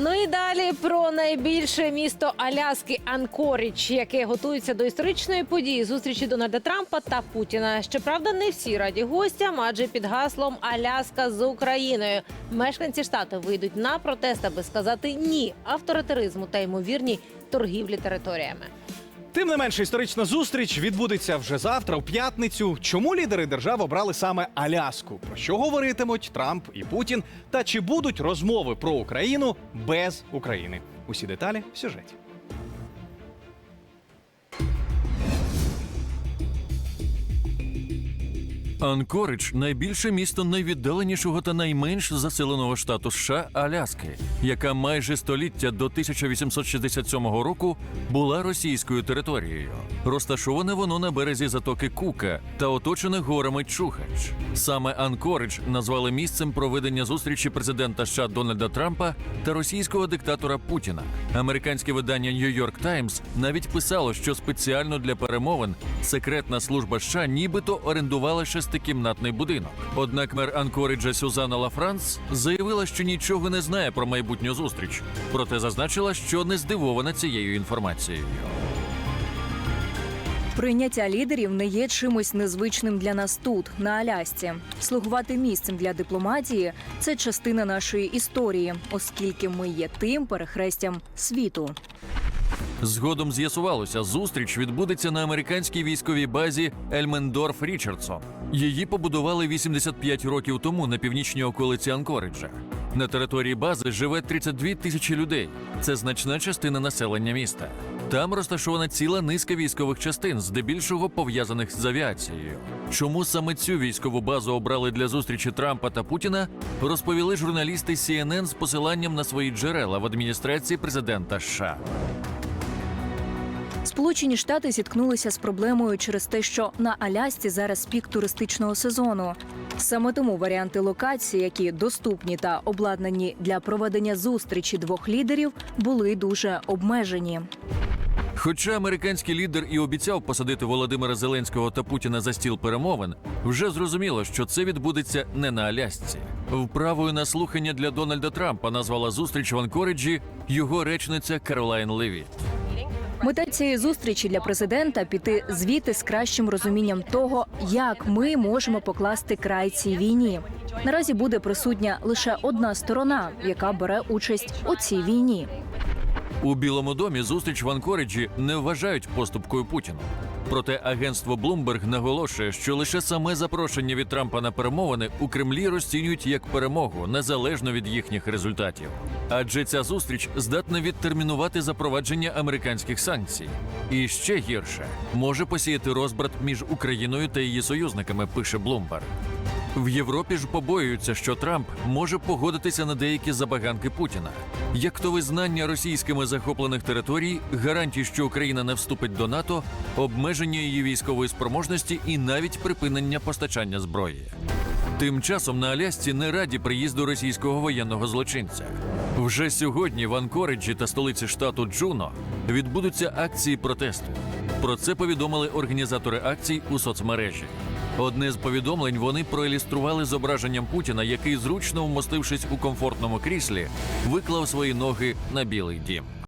Ну і далі про найбільше місто Аляски Анкоріч, яке готується до історичної події зустрічі Дональда Трампа та Путіна. Щоправда, не всі раді гостям, адже під гаслом Аляска з Україною мешканці штату вийдуть на протест, аби сказати ні авторитаризму та ймовірній торгівлі територіями. Тим не менше, історична зустріч відбудеться вже завтра, в п'ятницю. Чому лідери держав обрали саме Аляску? Про що говоритимуть Трамп і Путін? Та чи будуть розмови про Україну без України? Усі деталі в сюжеті. Анкоридж найбільше місто найвіддаленішого та найменш заселеного штату США Аляски, яка майже століття до 1867 року була російською територією. Розташоване воно на березі затоки Кука та оточене горами Чухач. Саме Анкоридж назвали місцем проведення зустрічі президента США Дональда Трампа та російського диктатора Путіна. Американське видання York Times навіть писало, що спеціально для перемовин секретна служба США нібито орендувала шестикімнатний будинок. Однак мер Анкориджа Сюзанна Лафранс заявила, що нічого не знає про майбутню зустріч, проте зазначила, що не здивована цією інформацією. Прийняття лідерів не є чимось незвичним для нас тут, на Алясці. Слугувати місцем для дипломатії це частина нашої історії, оскільки ми є тим перехрестям світу. Згодом з'ясувалося, зустріч відбудеться на американській військовій базі Ельмендорф Річардсон. Її побудували 85 років тому на північній околиці Анкориджа. На території бази живе 32 тисячі людей. Це значна частина населення міста. Там розташована ціла низка військових частин, здебільшого пов'язаних з авіацією. Чому саме цю військову базу обрали для зустрічі Трампа та Путіна, розповіли журналісти CNN з посиланням на свої джерела в адміністрації президента США. Сполучені Штати зіткнулися з проблемою через те, що на Алясці зараз пік туристичного сезону. Саме тому варіанти локацій, які доступні та обладнані для проведення зустрічі двох лідерів, були дуже обмежені. Хоча американський лідер і обіцяв посадити Володимира Зеленського та Путіна за стіл перемовин, вже зрозуміло, що це відбудеться не на Алясці. Вправою на слухання для Дональда Трампа назвала зустріч в Анкориджі його речниця Каролайн Леві. Мета цієї зустрічі для президента піти звідти з кращим розумінням того, як ми можемо покласти край цій війні. Наразі буде присутня лише одна сторона, яка бере участь у цій війні. У Білому домі зустріч в Анкориджі не вважають поступкою Путіну. Проте агентство Bloomberg наголошує, що лише саме запрошення від Трампа на перемовини у Кремлі розцінюють як перемогу незалежно від їхніх результатів. Адже ця зустріч здатна відтермінувати запровадження американських санкцій. І ще гірше може посіяти розбрат між Україною та її союзниками. Пише Bloomberg. В Європі ж побоюються, що Трамп може погодитися на деякі забаганки Путіна, як то визнання російськими захоплених територій, гарантії, що Україна не вступить до НАТО, обмеження її військової спроможності і навіть припинення постачання зброї. Тим часом на Алясці не раді приїзду російського воєнного злочинця. Вже сьогодні в Анкориджі та столиці штату Джуно відбудуться акції протесту. Про це повідомили організатори акцій у соцмережі. Одне з повідомлень вони проілюстрували зображенням Путіна, який, зручно вмостившись у комфортному кріслі, виклав свої ноги на білий дім.